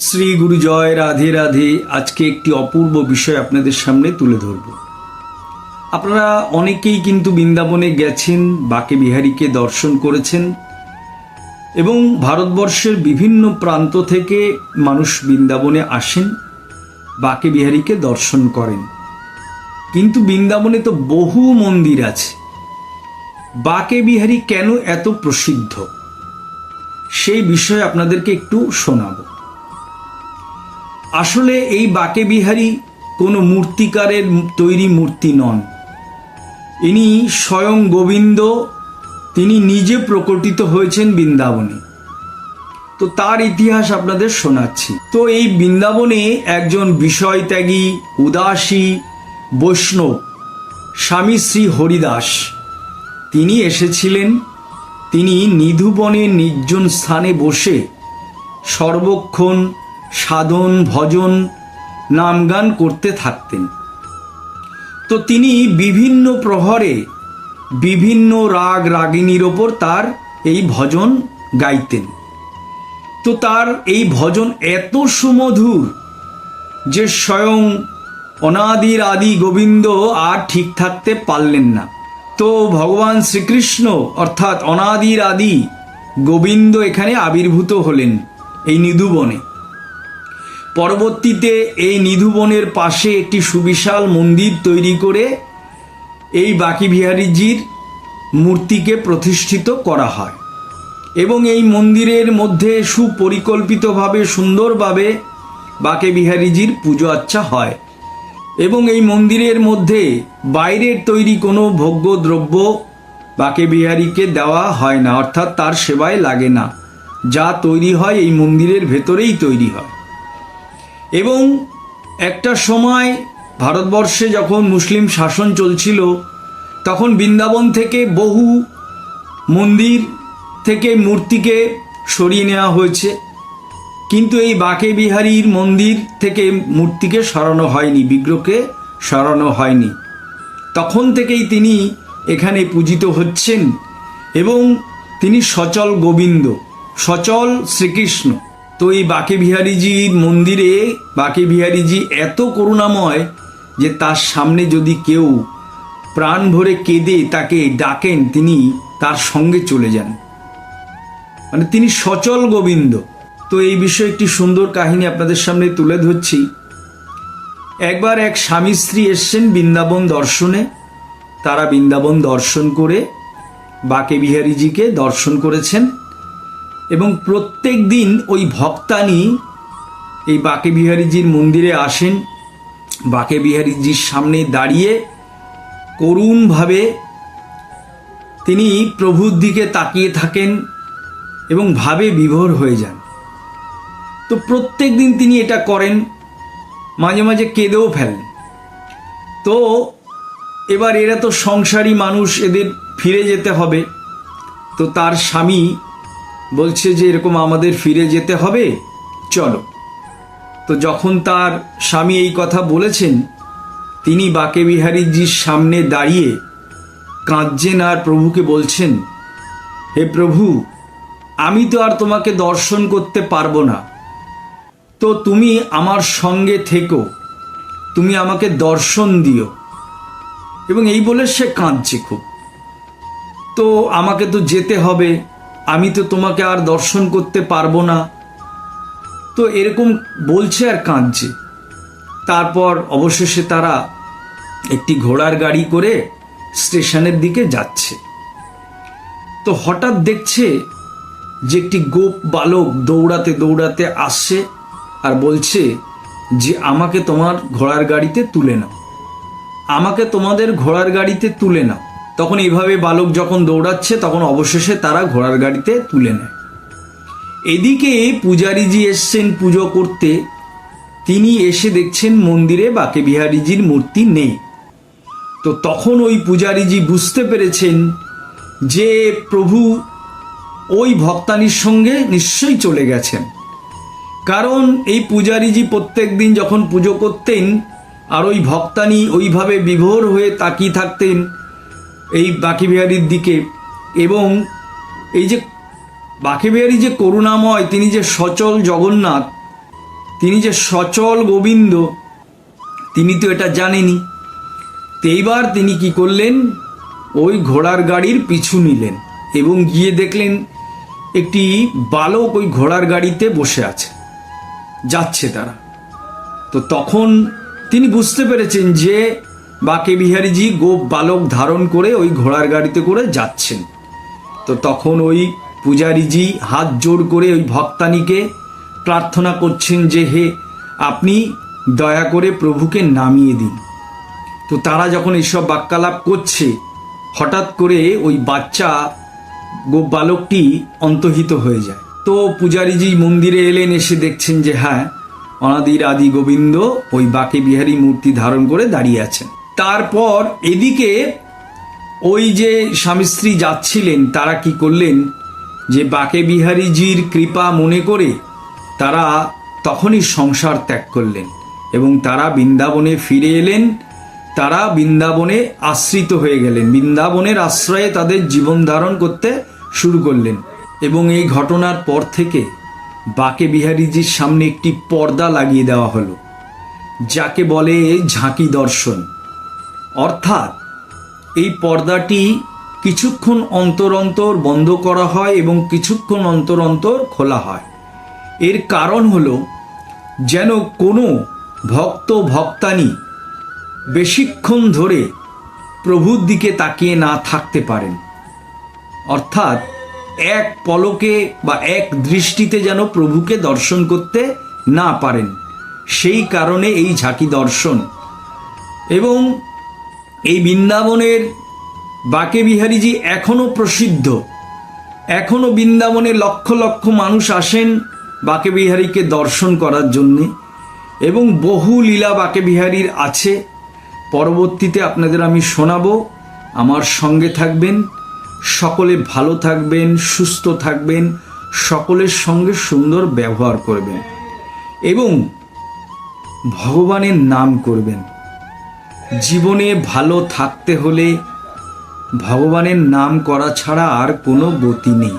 শ্রী গুরু জয় রাধে রাধে আজকে একটি অপূর্ব বিষয় আপনাদের সামনে তুলে ধরব। আপনারা অনেকেই কিন্তু বৃন্দাবনে গেছেন, বাকে বিহারীকে দর্শন করেছেন এবং ভারতবর্ষের বিভিন্ন প্রান্ত থেকে মানুষ বৃন্দাবনে আসেন, বাকে বিহারীকে দর্শন করেন। কিন্তু বৃন্দাবনে তো বহু মন্দির আছে। বাকে বিহারী কেন এত প্রসিদ্ধ? সেই বিষয়ে আপনাদেরকে একটু শোনাবো। আসলে এই বাকে বিহারী কোনো মূর্তিকারের তৈরি মূর্তি নন। ইনি স্বয়ং গোবিন্দ, তিনি নিজে প্রকটিত হয়েছেন বৃন্দাবনে। তো তার ইতিহাস আপনাদের শোনাচ্ছি। তো এই বৃন্দাবনে একজন বিষয়ত্যাগী, উদাসী বৈষ্ণব, স্বামী শ্রী হরিদাস, তিনি এসেছিলেন। তিনি নিধুবনে নির্জন স্থানে বসে সর্বক্ষণ সাধন, ভজন, নামগান করতে থাকতেন। তো তিনি বিভিন্ন প্রহরে বিভিন্ন রাগ রাগিনীর ওপর তার এই ভজন গাইতেন। তো তার এই ভজন এত সুমধুর যে স্বয়ং অনাদির আদি গোবিন্দ আর ঠিক থাকতে পারলেন না। তো ভগবান শ্রীকৃষ্ণ অর্থাৎ অনাদির আদি গোবিন্দ এখানে আবির্ভূত হলেন এই নিধুবনে পরবর্তীতে এই নিধুবনের পাশে একটি সুবিশাল মন্দির তৈরি করে এই বাকি বিহারীজির মূর্তিকে প্রতিষ্ঠিত করা হয় এবং এই মন্দিরের মধ্যে সুপরিকল্পিতভাবে সুন্দরভাবে বাকে বিহারীজির পুজো আচ্ছা হয় এবং এই মন্দিরের মধ্যে বাইরের তৈরি কোনো ভোগ্য দ্রব্য বাকে বিহারীকে দেওয়া হয় না, অর্থাৎ তার সেবায় লাগে না। যা তৈরি হয় এই মন্দিরের ভেতরেই তৈরি হয়। এবং একটা সময় ভারতবর্ষে যখন মুসলিম শাসন চলছিল, তখন বৃন্দাবন থেকে বহু মন্দির থেকে মূর্তিকে সরিয়ে নেওয়া হয়েছে। কিন্তু এই বাকে বিহারীর মন্দির থেকে মূর্তিকে সরানো হয়নি, বিগ্রহকে সরানো হয়নি। তখন থেকেই তিনি এখানে পূজিত হচ্ছেন এবং তিনি সচল গোবিন্দ, সচল শ্রীকৃষ্ণ। তো এই বাকে বিহারীজির মন্দিরে, বাকে বিহারীজি এত করুণাময় যে তার সামনে যদি কেউ প্রাণ ভরে কেঁদে তাকে ডাকেন, তিনি তার সঙ্গে চলে যান। মানে তিনি সচল গোবিন্দ। তো এই বিষয়ে একটি সুন্দর কাহিনী আপনাদের সামনে তুলে ধরছি। একবার এক স্বামী স্ত্রী এসছেন বৃন্দাবন দর্শনে। তারা বৃন্দাবন দর্শন করে বাকে বিহারীজিকে দর্শন করেছেন। এবং প্রত্যেক দিন ওই ভক্তানি এই বাকে বিহারীজির মন্দিরে আসেন। বাকে বিহারীজির সামনে দাঁড়িয়ে করুণভাবে তিনি প্রভুর দিকে তাকিয়ে থাকেন এবং ভাবে বিভোর হয়ে যান। তো প্রত্যেক দিন তিনি এটা করেন, মাঝে মাঝে কেঁদেও ফেলেন। তো এবার এরা তো সংসারী মানুষ, এদের ফিরে যেতে হবে। তো তার স্বামী বলছে যে এরকম আমাদের ফিরে যেতে হবে। চলো। তো যখন তার স্বামী এই কথা বলেছেন, তিনি বাকে বিহারীজির সামনে দাঁড়িয়ে কাঁদছেন আর প্রভুকে বলছেন, হে প্রভু, আমি তো আর তোমাকে দর্শন করতে পারব না। তো তুমি আমার সঙ্গে থেকো। তুমি আমাকে দর্শন দিও। এবং এই বলে সে কাঁদছে খুব। তো আমাকে তো যেতে হবে। আমি তো তোমাকে আর দর্শন করতে পারব না। তো এরকম বলছে আর কাঁদছে। তারপর অবশেষে তারা একটি ঘোড়ার গাড়ি করে স্টেশনের দিকে যাচ্ছে। তো হঠাৎ দেখছে যে একটি গোপ বালক দৌড়াতে দৌড়াতে আসছে আর বলছে যে আমাকে তোমার ঘোড়ার গাড়িতে তুলে নাও। আমাকে তোমাদের ঘোড়ার গাড়িতে তুলে নাও। তখন এইভাবে বালক যখন দৌড়াচ্ছে, তখন অবশেষে তারা ঘোড়ার গাড়িতে তুলে নেয়। এদিকে পূজারীজি এসছেন পুজো করতে। তিনি এসে দেখছেন মন্দিরে বাকে বিহারীজির মূর্তি নেই। তো তখন ওই পূজারীজি বুঝতে পেরেছেন যে প্রভু ওই ভক্তানির সঙ্গে নিশ্চয়ই চলে গেছেন। কারণ এই পূজারীজি প্রত্যেক দিন যখন পুজো করতেন, আর ওই ভক্তানি ওইভাবে বিভোর হয়ে তাকিয়ে থাকতেন এই বাকি বিহারীর দিকে এবং এই যে বাকি বিহারী যে করুণাময়, তিনি যে সচল জগন্নাথ, তিনি যে সচল গোবিন্দ, তিনি তো এটা জানেনি এইবার তিনি কি করলেন? ওই ঘোড়ার গাড়ির পিছু নিলেন এবং গিয়ে দেখলেন একটি বালক ওই ঘোড়ার গাড়িতে বসে আছে, যাচ্ছে তারা। তো তখন তিনি বুঝতে পেরেছেন যে বাকে বিহারীজি গোপ বালক ধারণ করে ওই ঘোড়ার গাড়িতে করে যাচ্ছেন। তো তখন ওই পূজারীজি হাত জোড় করে ওই ভক্তানিকে প্রার্থনা করছেন যে, হে, আপনি দয়া করে প্রভুকে নামিয়ে দিন। তো তারা যখন এইসব বাক্যালাপ করছে, হঠাৎ করে ওই বাচ্চা গোপ বালকটি অন্তহিত হয়ে যায়। তো পূজারীজি মন্দিরে এলেন, এসে দেখছেন যে হ্যাঁ অনাদির আদি গোবিন্দ ওই বাকে বিহারী মূর্তি ধারণ করে দাঁড়িয়ে আছেন। তারপর এদিকে ওই যে স্বামী স্ত্রী যাচ্ছিলেন, তারা কি করলেন? যে বাকে বিহারীজির কৃপা মনে করে তারা তখনই সংসার ত্যাগ করলেন এবং তারা বৃন্দাবনে ফিরে এলেন। তারা বৃন্দাবনে আশ্রিত হয়ে গেলেন। বৃন্দাবনের আশ্রয়ে তাদের জীবন ধারণ করতে শুরু করলেন এবং এই ঘটনার পর থেকে বাকে বিহারীজির সামনে একটি পর্দা লাগিয়ে দেওয়া হলো, যাকে বলে ঝাঁকি দর্শন। অর্থাৎ, এই পর্দাটি কিছুক্ষণ অন্তর অন্তর বন্ধ করা হয় এবং কিছুক্ষণ অন্তর অন্তর খোলা হয়। এর কারণ হলো, যেন কোনো ভক্ত ভক্তানি বেশিক্ষণ ধরে প্রভুর দিকে তাকিয়ে না থাকতে পারেন। অর্থাৎ, এক পলকে বা এক দৃষ্টিতে যেন প্রভুকে দর্শন করতে না পারেন, সেই কারণে এই ঝাঁকি দর্শন। এবং এই বৃন্দাবনের বাকে বিহারীজি এখনও প্রসিদ্ধ। এখনও বৃন্দাবনে লক্ষ লক্ষ মানুষ আসেন বাকে বিহারীকে দর্শন করার জন্যে এবং বহু লীলা বাকে বিহারীর আছে। পরবর্তীতে আপনাদের আমি শোনাবো। আমার সঙ্গে থাকবেন, সকলে ভালো থাকবেন, সুস্থ থাকবেন, সকলের সঙ্গে সুন্দর ব্যবহার করবেন এবং ভগবানের নাম করবেন। জীবনে ভালো থাকতে হলে ভগবানের নাম করা ছাড়া আর কোনো গতি নেই।